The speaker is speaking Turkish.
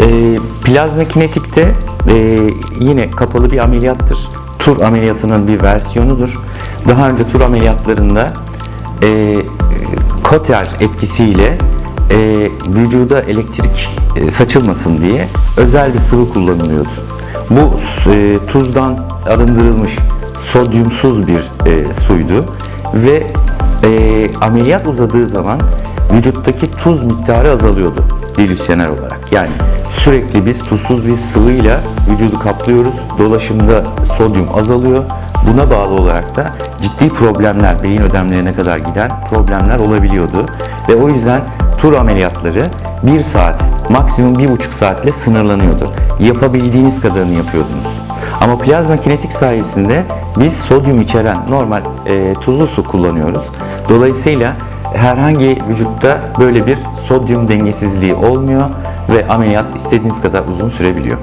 E, plazma kinetikte e, yine kapalı bir ameliyattır. Tur ameliyatının bir versiyonudur. Daha önce tur ameliyatlarında e, koter etkisiyle e, vücuda elektrik e, saçılmasın diye özel bir sıvı kullanılıyordu. Bu e, tuzdan arındırılmış sodyumsuz bir e, suydu ve e, ameliyat uzadığı zaman vücuttaki tuz miktarı azalıyordu dilüsyoner olarak. Yani sürekli biz tuzsuz bir sıvıyla vücudu kaplıyoruz. Dolaşımda sodyum azalıyor. Buna bağlı olarak da ciddi problemler, beyin ödemlerine kadar giden problemler olabiliyordu. Ve o yüzden tur ameliyatları 1 saat, maksimum 1,5 saatle sınırlanıyordu. Yapabildiğiniz kadarını yapıyordunuz. Ama plazma kinetik sayesinde biz sodyum içeren normal e, tuzlu su kullanıyoruz. Dolayısıyla herhangi vücutta böyle bir sodyum dengesizliği olmuyor ve ameliyat istediğiniz kadar uzun sürebiliyor.